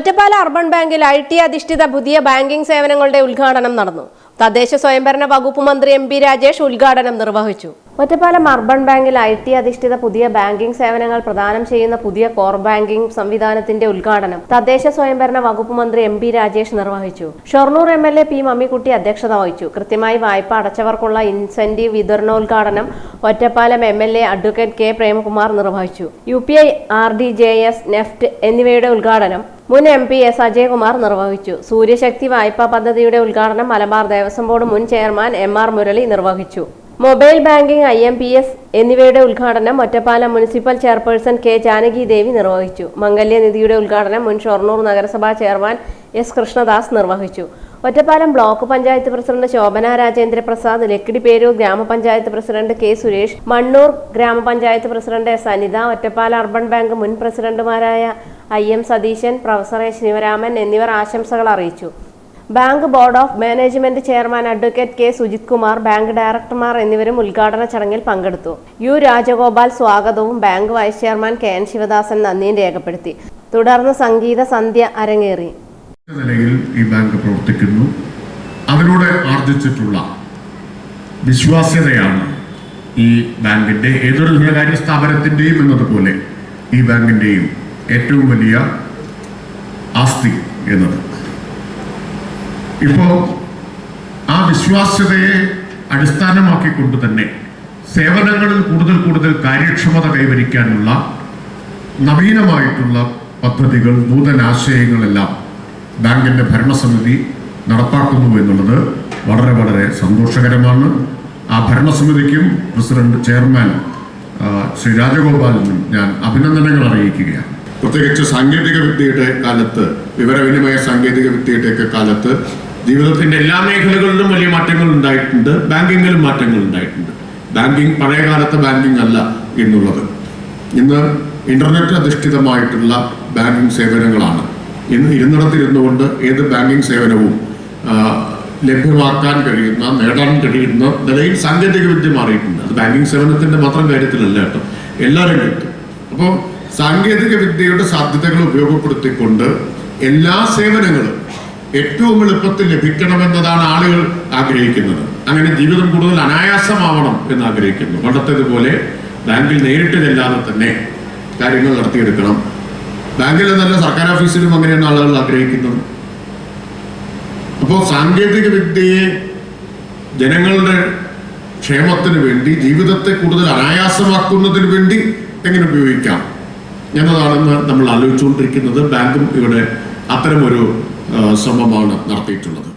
ഒറ്റപ്പാല urban ബാങ്കിൽ I T അധിഷ്ഠിത പുതിയ ബാങ്കിംഗ് സേവനങ്ങളുടെ ഉദ്ഘാടനം നടന്നു. തദ്ദേശ സ്വയംഭരണ വകുപ്പ് മന്ത്രി എം പി രാജേഷ് ഉദ്ഘാടനം നിർവഹിച്ചു. ഒറ്റപ്പാലം അർബൻ ബാങ്കിൽ ഐ ടി അധിഷ്ഠിത പുതിയ ബാങ്കിംഗ് സേവനങ്ങൾ പ്രദാനം ചെയ്യുന്ന പുതിയ കോർ ബാങ്കിംഗ് സംവിധാനത്തിന്റെ ഉദ്ഘാടനം തദ്ദേശ സ്വയംഭരണ വകുപ്പ് മന്ത്രി എം പി രാജേഷ് നിർവഹിച്ചു. Shoranur M L A P Mammikutty അധ്യക്ഷത വഹിച്ചു. കൃത്യമായി വായ്പ അടച്ചവർക്കുള്ള ഇൻസെന്റീവ് വിതരണോദ്ഘാടനം Ottapalam M L A advocate K Premakumar നിർവഹിച്ചു. U P I R D J S NEFT എന്നിവയുടെ ഉദ്ഘാടനം മുൻ എം പി എസ് അജയകുമാർ നിർവഹിച്ചു. സൂര്യശക്തി വായ്പാ പദ്ധതിയുടെ ഉദ്ഘാടനം മലബാർ ദേവസ്വം ബോർഡ് മുൻ ചെയർമാൻ എം ആർ മുരളി നിർവഹിച്ചു. Mobile banking I M P S എന്നിവയുടെ ഉദ്ഘാടനം Ottapalam municipal chairperson K Janaki Devi നിർവഹിച്ചു മംഗല്യനിധിയുടെ ഉദ്ഘാടനം മുൻ ഷൊർണൂർ നഗരസഭാ ചെയർമാൻ എസ് കൃഷ്ണദാസ് നിർവഹിച്ചു. ഒറ്റപ്പാലം ബ്ലോക്ക് പഞ്ചായത്ത് പ്രസിഡന്റ് ശോഭന രാജേന്ദ്ര പ്രസാദ് ലക്കിടി പേരൂർ ഗ്രാമപഞ്ചായത്ത് പ്രസിഡന്റ് കെ സുരേഷ് മണ്ണൂർ ഗ്രാമപഞ്ചായത്ത് president S Anitha Ottapala urban bank മുൻ പ്രസിഡന്റുമാരായ I M Satheesan professor A Sivaraman എന്നിവർ ആശംസകൾ അറിയിച്ചു. Bank board of management chairman advocate K Sujith Kumar bank ഡയറക്ടർമാർ എന്നിവരും ഉദ്ഘാടന ചടങ്ങിൽ പങ്കെടുത്തു. യു രാജഗോപാൽ സ്വാഗതവും bank vice chairman K N Sivadasan നന്ദിയും രേഖപ്പെടുത്തി. തുടർന്ന് സംഗീത സന്ധ്യ അരങ്ങേറി. നിലയിൽ ഈ ബാങ്ക് പ്രവർത്തിക്കുന്നു. അതിലൂടെ ആർജിച്ചിട്ടുള്ള വിശ്വാസ്യതയാണ് ഈ ബാങ്കിന്റെ ഏതൊരു ധനകാര്യ സ്ഥാപനത്തിന്റെയും എന്നതുപോലെ ഈ ബാങ്കിന്റെയും ഏറ്റവും വലിയ ആസ്തി എന്നത്. ഇപ്പോ ആ വിശ്വാസ്യതയെ അടിസ്ഥാനമാക്കിക്കൊണ്ട് തന്നെ സേവനങ്ങളിൽ കൂടുതൽ കൂടുതൽ കാര്യക്ഷമത കൈവരിക്കാനുള്ള നവീനമായിട്ടുള്ള പദ്ധതികൾ നൂതനാശയങ്ങളെല്ലാം ബാങ്കിന്റെ ഭരണസമിതി നടപ്പാക്കുന്നു എന്നുള്ളത് വളരെ വളരെ സന്തോഷകരമാണ്. ആ ഭരണസമിതിക്കും പ്രസിഡന്റ് ചെയർമാൻ ശ്രീ രാജഗോപാലിനും ഞാൻ അഭിനന്ദനങ്ങൾ അറിയിക്കുകയാണ്. പ്രത്യേകിച്ച് സാങ്കേതിക വിദ്യയുടെ കാലത്ത് വിവരവിനിമയ സാങ്കേതിക വിദ്യയുടെയൊക്കെ കാലത്ത് ജീവിതത്തിന്റെ എല്ലാ മേഖലകളിലും വലിയ മാറ്റങ്ങൾ ഉണ്ടായിട്ടുണ്ട്. ബാങ്കിങ്ങിലും മാറ്റങ്ങൾ ഉണ്ടായിട്ടുണ്ട്. ബാങ്കിങ് പഴയ കാലത്തെ ബാങ്കിങ് അല്ല എന്നുള്ളത്. ഇന്ന് ഇന്റർനെറ്റ് അധിഷ്ഠിതമായിട്ടുള്ള ബാങ്കിങ് സേവനങ്ങളാണ്. ഇന്ന് ഇരുന്നിടത്തിരുന്നു കൊണ്ട് ഏത് ബാങ്കിങ് സേവനവും ലഭ്യമാക്കാൻ കഴിയുന്ന നേടാൻ കഴിയുന്ന നിലയിൽ സാങ്കേതിക വിദ്യ മാറിയിട്ടുണ്ട്. അത് ബാങ്കിങ് സേവനത്തിന്റെ മാത്രം കാര്യത്തിലല്ല കേട്ടോ. എല്ലാ രംഗത്തും അപ്പോൾ സാങ്കേതിക വിദ്യയുടെ സാധ്യതകൾ ഉപയോഗപ്പെടുത്തിക്കൊണ്ട് എല്ലാ സേവനങ്ങളും ഏറ്റവും എളുപ്പത്തിൽ ലഭിക്കണമെന്നതാണ് ആളുകൾ ആഗ്രഹിക്കുന്നത്. അങ്ങനെ ജീവിതം കൂടുതൽ അനായാസമാവണം എന്ന് ആഗ്രഹിക്കുന്നു. പണ്ടത്തേതുപോലെ ബാങ്കിൽ നേരിട്ട് ചെല്ലാതെ തന്നെ കാര്യങ്ങൾ നടത്തിയെടുക്കണം. ബാങ്കിൽ നിന്നല്ല സർക്കാർ ഓഫീസിലും അങ്ങനെയാണ് ആളുകൾ ആഗ്രഹിക്കുന്നത്. അപ്പോൾ സാങ്കേതിക വിദ്യയെ ജനങ്ങളുടെ ക്ഷേമത്തിന് വേണ്ടി ജീവിതത്തെ കൂടുതൽ അനായാസമാക്കുന്നതിന് വേണ്ടി എങ്ങനെ ഉപയോഗിക്കാം എന്നതാണെന്ന് നമ്മൾ ആലോചിച്ചുകൊണ്ടിരിക്കുന്നത്. ബാങ്കും ഇവിടെ അത്തരമൊരു ശ്രമമാണ് നടത്തിയിട്ടുള്ളത്.